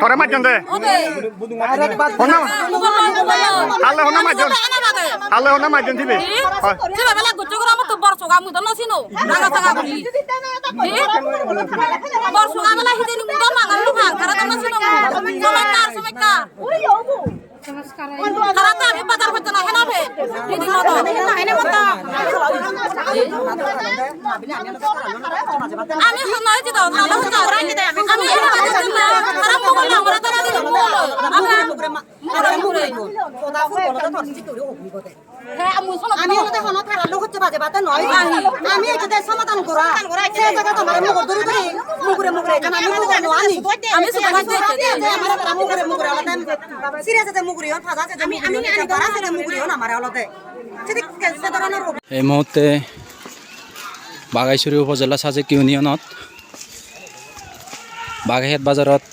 তোরে মাজন দে ওবে হনা মাজন আল্লাহ হনা মাজন দিবে হয় bazar hojja na আমি শুনাই হচ্ছে আমি এটা বাজে না খারাপ মগল না আমরা তো না দিল আমরা হ্যাঁ আমি আমি হলে হন থাকার লোক হচ্ছে বাজে বাতে নয় আমি এটা সমাধান করা সে জায়গা তোমার মুখ ধরে ধরে মুগুরে মুগুরে এখানে আমি মুখ আনি আমি সুপার আমার তারা মুগুরে মুগুরে আলাদা সিরিয়াস আছে মুগুরে হন ফাজা আছে আমি আমি আনি করা আছে মুগুরে হন আমার আলাদা এই মুহূৰ্তে বাঘাইছড়ি উপজেলা চাজেক ইউনিয়নত বাঘাহেট বাজাৰত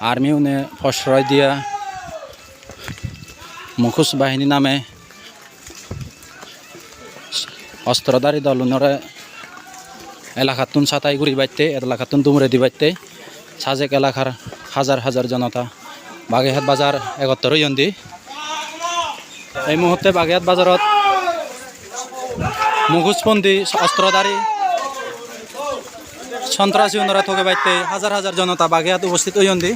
আৰ্মি উনে প্ৰশ্ৰয় দিয়া মুখোজ বাহিনী নামে অস্ত্রধারী দল উনরে এলাকাতুন সাতাই ঘুরি বাইতে এলাকাতুন দুমরে দি বাইতে, সাজেক এলাকার হাজার হাজার জনতা বাগেরহাট বাজার একত্র হইয়ন্দি এই মুহূর্তে বাগেরহাট বাজারত মুখোজবন্দি অস্ত্রধারী। সন্ত্রাসী অন্যরা থকে বাইতে হাজার হাজার জনতা বাগেরহাট উপস্থিত হইয়ন্দি